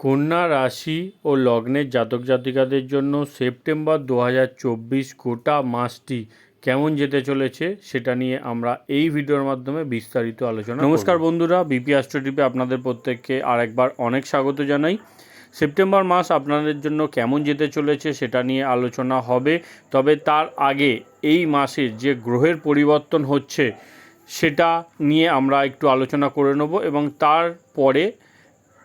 কন্যা রাশি ও লগ্নের জাতক জাতিকাদের জন্য সেপ্টেম্বর দু হাজার চব্বিশ গোটা মাসটি কেমন যেতে চলেছে সেটা নিয়ে আমরা এই ভিডিওর মাধ্যমে বিস্তারিত আলোচনা নমস্কার বন্ধুরা বিপি অ্যাস্ট্রোটিপে আপনাদের প্রত্যেককে আরেকবার অনেক স্বাগত জানাই। সেপ্টেম্বর মাস আপনাদের জন্য কেমন যেতে চলেছে সেটা নিয়ে আলোচনা হবে, তবে তার আগে এই মাসের যে গ্রহের পরিবর্তন হচ্ছে সেটা নিয়ে আমরা একটু আলোচনা করে নেব এবং তারপরে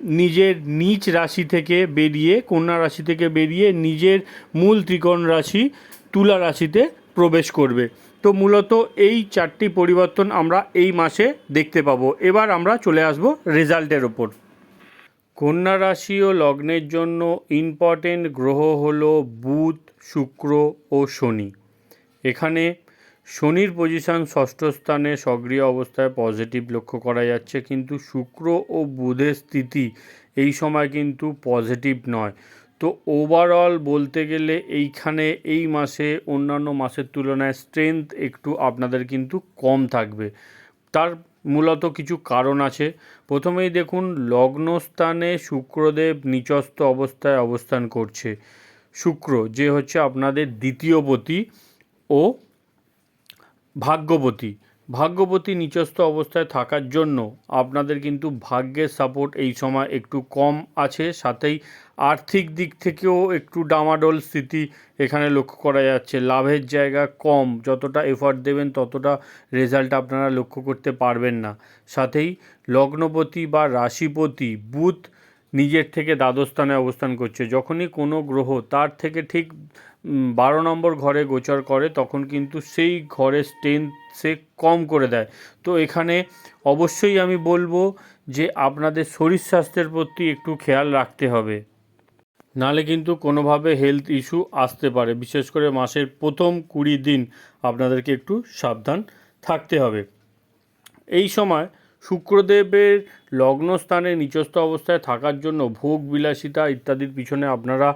নিজের নিজ রাশি থেকে বেরিয়ে, কন্যা রাশি থেকে বেরিয়ে নিজের মূল ত্রিকোণ রাশি তুলা রাশিতে প্রবেশ করবে। তো মূলত এই চারটি পরিবর্তন আমরা এই মাসে দেখতে পাবো। এবার আমরা চলে আসব রেজাল্টের ওপর। কন্যা রাশি ও লগ্নের জন্য ইম্পর্টেন্ট গ্রহ হলো বুধ, শুক্র ও শনি। এখানে শনির পজিশন ষষ্ঠ স্থানে সক্রিয় অবস্থায় পজিটিভ লক্ষ্য করা যাচ্ছে। কিন্তু শুক্র ও বুধের স্থিতি এই সময় কিন্তু পজিটিভ নয়। তো ওভারঅল বলতে গেলে এইখানে এই মাসে, অন্যান্য মাসের তুলনায় স্ট্রেংথ একটু আপনাদের কিন্তু কম থাকবে। তার মূলত কিছু কারণ আছে। প্রথমেই দেখুন লগ্নস্থানে শুক্রদেব নিচস্থ অবস্থায় অবস্থান করছে। শুক্র, যে হচ্ছে আপনাদের দ্বিতীয় পতি ও ভাগ্যবতী। ভাগ্যবতী নিচস্থ অবস্থায় থাকার জন্য আপনাদের কিন্তু ভাগ্যের সাপোর্ট এই সময় একটু কম আছে। সাথেই আর্থিক দিক থেকেও একটু ডামাডোল স্থিতি এখানে লক্ষ্য করা যাচ্ছে। লাভের জায়গা কম, যতটা এফর্ট দেবেন ততটা রেজাল্ট আপনারা লক্ষ্য করতে পারবেন না। সাথেই লগ্নপতি বা রাশিপতি, বুধ নিজের থেকে দ্বাদশ স্থানে অবস্থান করছে। যখনই কোনো গ্রহ তার থেকে ঠিক বারো নম্বর ঘরে গোচর করে, তখন কিন্তু সেই ঘরের স্ট্রেংথ সে কম করে দেয়। তো এখানে অবশ্যই আমি বলব যে আপনাদের শরীর স্বাস্থ্যের প্রতি একটু খেয়াল রাখতে হবে। নালে কিন্তু কোনোভাবে হেলথ ইস্যু আসতে পারে। বিশেষ করে মাসের প্রথম কুড়ি দিন আপনাদেরকে একটু সাবধান থাকতে হবে। এই সময় শুক্রদেবের লগ্নস্থানে নিচস্থ অবস্থায় থাকার জন্য ভোগ, বিলাসিতা ইত্যাদির পিছনে আপনারা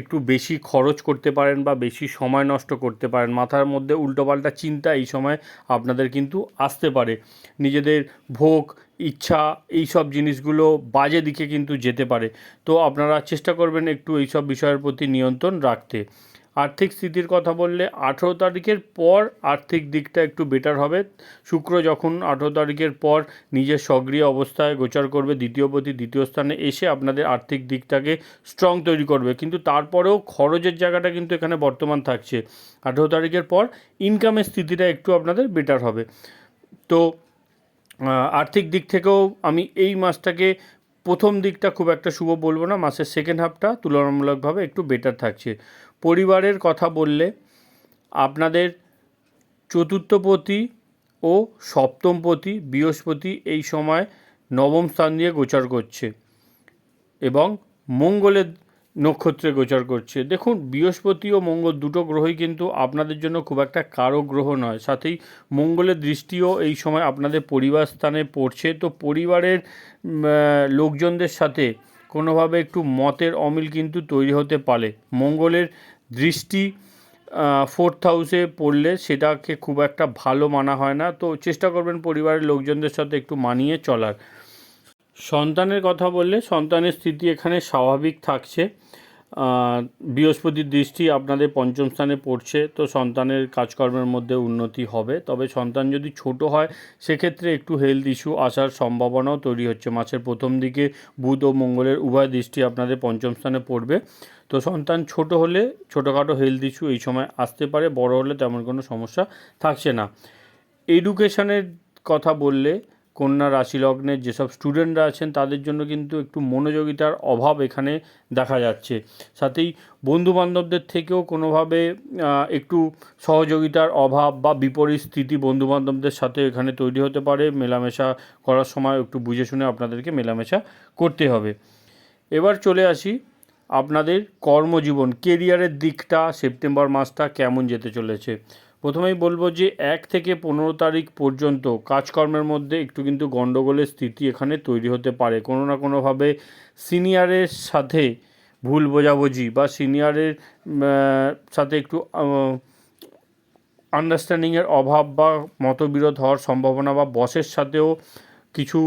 একটু বেশি খরচ করতে পারেন বা বেশি সময় নষ্ট করতে পারেন। মাথার মধ্যে উল্টোপাল্টা চিন্তা এই সময় আপনাদের কিন্তু আসতে পারে। নিজেদের ভোগ, ইচ্ছা এই সব জিনিসগুলো বাজে দিকে কিন্তু যেতে পারে। তো আপনারা চেষ্টা করবেন একটু এই সব বিষয়ের প্রতি নিয়ন্ত্রণ রাখতে। আর্থিক স্থিতির কথা বললে আঠেরো তারিখের পর আর্থিক দিকটা একটু বেটার হবে। শুক্র যখন আঠেরো তারিখের পর নিজের সক্রিয় অবস্থায় গোচর করবে, দ্বিতীয় প্রতি দ্বিতীয় স্থানে এসে আপনাদের আর্থিক দিকটাকে স্ট্রং তৈরি করবে। কিন্তু তারপরেও খরচের জায়গাটা কিন্তু এখানে বর্তমান থাকছে। আঠেরো তারিখের পর ইনকামের স্থিতিটা একটু আপনাদের বেটার হবে। তো আর্থিক দিক থেকেও আমি এই মাসটাকে প্রথম দিকটা খুব একটা শুভ বলব না, মাসের সেকেন্ড হাফটা তুলনামূলকভাবে একটু বেটার থাকছে। পরিবারের কথা বললে আপনাদের চতুর্থপতি ও সপ্তমপতি বৃহস্পতি এই সময় নবম স্থান দিয়ে গোচর করছে এবং মঙ্গলের নক্ষত্রে গোচর করছে। দেখুন, বৃহস্পতি ও মঙ্গল দুটো গ্রহই কিন্তু আপনাদের জন্য খুব একটা কারও গ্রহ নয়। সাথেই মঙ্গলের দৃষ্টিও এই সময় আপনাদের পরিবার স্থানে পড়ছে। তো পরিবারের লোকজনদের সাথে কোনোভাবে একটু মতের অমিল কিন্তু তৈরি হতে পারে। মঙ্গলের দৃষ্টি ফোর্থ হাউসে পড়লে সেটাকে খুব একটা ভালো মানা হয় না। তো চেষ্টা করবেন পরিবারের লোকজনদের সাথে একটু মানিয়ে চলার। সন্তানের কথা বললে সন্তানের স্থিতি এখানে স্বাভাবিক থাকছে। বৃহস্পতির দৃষ্টি আপনাদের পঞ্চম স্থানে পড়ছে, তো সন্তানের কাজকর্মের মধ্যে উন্নতি হবে। তবে সন্তান যদি ছোট হয়, সেক্ষেত্রে একটু হেলথ ইস্যু আসার সম্ভাবনাও তৈরি হচ্ছে। মাসের প্রথম দিকে বুধ ও মঙ্গলের উভয় দৃষ্টি আপনাদের পঞ্চম স্থানে পড়বে। তো সন্তান ছোট হলে ছোটোখাটো হেলথ ইস্যু এই সময় আসতে পারে, বড় হলে তেমন কোনো সমস্যা থাকছে না। এডুকেশনের কথা বললে কন্যা রাশি লগ্নের যেসব স্টুডেন্টরা আছেন তাদের জন্য কিন্তু একটু মনোযোগিতার অভাব এখানে দেখা যাচ্ছে। সাথেই বন্ধু বান্ধবদের থেকেও কোনোভাবে একটু সহযোগিতার অভাব বা বিপরীত স্থিতি বন্ধু বান্ধবদের সাথে এখানে তৈরি হতে পারে। মেলামেশা করার সময় একটু বুঝে শুনে আপনাদেরকে মেলামেশা করতে হবে। এবার চলে আসি আপনাদের কর্মজীবন, কেরিয়ারের দিকটা, সেপ্টেম্বর মাসটা কেমন যেতে চলেছে? প্রথমেই বলব যে এক থেকে পনেরো তারিখ পর্যন্ত কাজকর্মের মধ্যে একটু কিন্তু গণ্ডগোলের স্থিতি এখানে তৈরি হতে পারে। কোনো না কোনোভাবে সিনিয়রের সাথে ভুল বোঝাবুঝি বা সিনিয়রের সাথে একটু আন্ডারস্ট্যান্ডিংয়ের অভাব বা মতবিরোধ হওয়ার সম্ভাবনা বা বসের সাথেও কিছু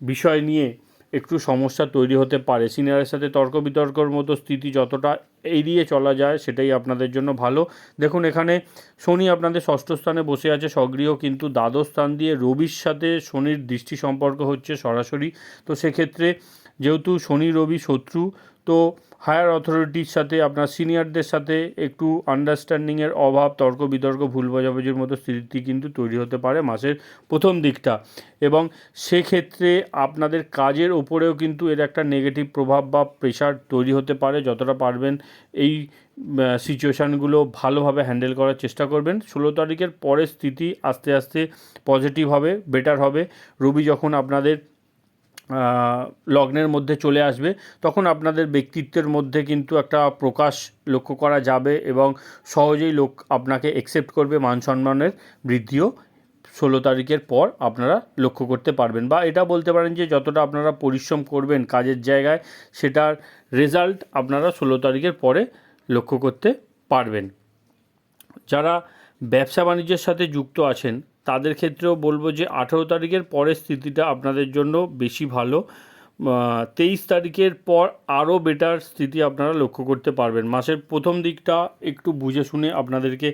বিষয় নিয়ে একটু সমস্যা তৈরি হতে পারে। সিনিয়রের সাথে তর্ক বিতর্কর মতো স্থিতি যতটা এড়িয়ে চলা যায়, সেটাই আপনাদের জন্য ভালো। দেখুন, এখানে শনি আপনাদের ষষ্ঠ স্থানে বসে আছে, সক্রিয়, কিন্তু দ্বাদশ স্থান দিয়ে রবির সাথে শনির দৃষ্টি সম্পর্ক হচ্ছে সরাসরি। তো সেক্ষেত্রে যেহেতু শনি, রবি, শত্রু, তো হায়ার অথরিটির সাথে, আপনার সিনিয়রদের সাথে একটু আন্ডারস্ট্যান্ডিংয়ের অভাব তর্ক বিতর্ক ভুল বোঝাবুঝির মতো স্থিতি কিন্তু তৈরি হতে পারে মাসের প্রথম দিকটা। এবং সেক্ষেত্রে আপনাদের কাজের ওপরেও কিন্তু এর একটা নেগেটিভ প্রভাব বা প্রেশার তৈরি হতে পারে। যতটা পারবেন এই সিচুয়েশানগুলো ভালোভাবে হ্যান্ডেল করার চেষ্টা করবেন। ষোলো তারিখের পরের স্থিতি আস্তে আস্তে পজিটিভ হবে বেটার হবে। রবি যখন আপনাদের লগ্নের মধ্যে চলে আসবে, তখন আপনাদের ব্যক্তিত্বের মধ্যে কিন্তু একটা প্রকাশ লক্ষ্য করা যাবে এবং সহজেই লোক আপনাকে একসেপ্ট করবে, মান সম্মানের বৃদ্ধিও ষোলো তারিখের পর আপনারা লক্ষ্য করতে পারবেন। বা এটা বলতে পারেন যে যতটা আপনারা পরিশ্রম করবেন কাজের জায়গায়, সেটার রেজাল্ট আপনারা ষোলো তারিখের পরে লক্ষ্য করতে পারবেন। যারা ব্যবসা বাণিজ্যের সাথে যুক্ত আছেন তাদের ক্ষেত্রেও বলব যে আঠেরো তারিখের পরের স্থিতিটা আপনাদের জন্য বেশি ভালো। তেইশ তারিখের পর আরও বেটার স্থিতি আপনারা লক্ষ্য করতে পারবেন। মাসের প্রথম দিকটা একটু বুঝে শুনে আপনাদেরকে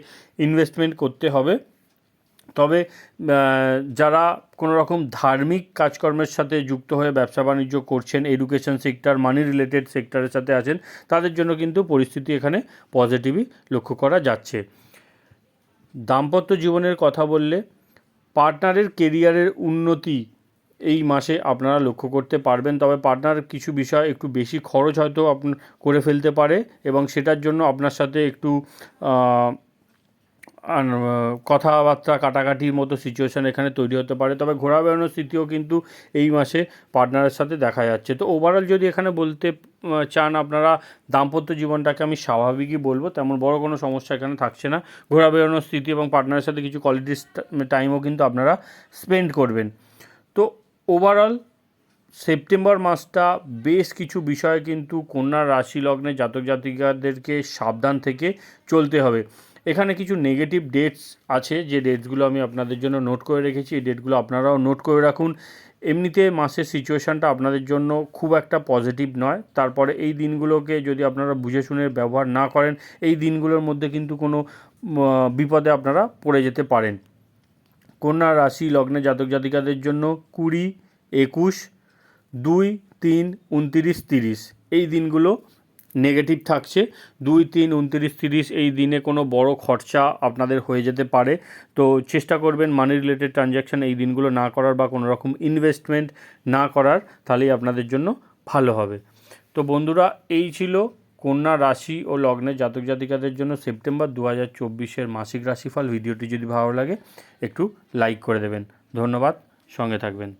ইনভেস্টমেন্ট করতে হবে। তবে যারা কোনো রকম ধার্মিক কাজকর্মের সাথে যুক্ত হয়ে ব্যবসা বাণিজ্য করছেন এডুকেশন সেক্টর মানি রিলেটেড সেক্টরের সাথে আছেন, তাদের জন্য কিন্তু পরিস্থিতি এখানে পজিটিভই লক্ষ্য করা যাচ্ছে। দাম্পত্য জীবনের কথা বললে পার্টনারের কেরিয়ারের উন্নতি এই মাসে আপনারা লক্ষ্য করতে পারবেন। তবে পার্টনার কিছু বিষয় একটু বেশি খরচ হয়তো আপনার করে ফেলতে পারে এবং সেটার জন্য আপনার সাথে একটু কথাবার্তা কাটাকাটির মতো সিচুয়েশান এখানে তৈরি হতে পারে। তবে ঘোরা বেড়ানোর স্মৃতিও কিন্তু এই মাসে পার্টনারের সাথে দেখা যাচ্ছে। তো ওভারঅল যদি এখানে বলতে চান আপনারা দাম্পত্য জীবনটাকে আমি স্বাভাবিকই বলব, তেমন বড় কোনো সমস্যা এখানে থাকছে না। ঘোরা বেড়ানোর স্মৃতি এবং পার্টনারের সাথে কিছু কোয়ালিটি টাইমও কিন্তু আপনারা স্পেন্ড করবেন। তো ওভারঅল সেপ্টেম্বর মাসটা বেশ কিছু বিষয় কিন্তু কন্যা রাশি লগ্নে জাতক জাতিকাদেরকে সাবধান থেকে চলতে হবে। এখানে কিছু নেগেটিভ ডেটস আছে, যে ডেটসগুলো আমি আপনাদের জন্য নোট করে রেখেছি, এই ডেটগুলো আপনারাও নোট করে রাখুন। এমনিতে মাসের সিচুয়েশানটা আপনাদের জন্য খুব একটা পজিটিভ নয়। তারপরে এই দিনগুলোকে যদি আপনারা বুঝে শুনে ব্যবহার না করেন, এই দিনগুলোর মধ্যে কিন্তু কোনো বিপদে আপনারা পড়ে যেতে পারেন। কন্যা রাশি লগ্নে জাতক জাতিকাদের জন্য কুড়ি, একুশ, দুই, তিন, উনতিরিশ, তিরিশ। এই দিনগুলো নেগেটিভ থাকছে। দুই, তিন, উনত্রিশ, তিরিশ এই দিনে কোনো বড় খরচা আপনাদের হয়ে যেতে পারে। তো চেষ্টা করবেন মানি রিলেটেড ট্রানজ্যাকশান এই দিনগুলো না করার বা কোনো রকম ইনভেস্টমেন্ট না করার, তাহলেই আপনাদের জন্য ভালো হবে। তো বন্ধুরা, এই ছিল কন্যা রাশি ও লগ্নের জাতক জাতিকাদের জন্য সেপ্টেম্বর দু হাজার চব্বিশের মাসিক রাশিফল। ভিডিওটি যদি ভালো লাগে, একটু লাইক করে দেবেন। ধন্যবাদ, সঙ্গে থাকবেন।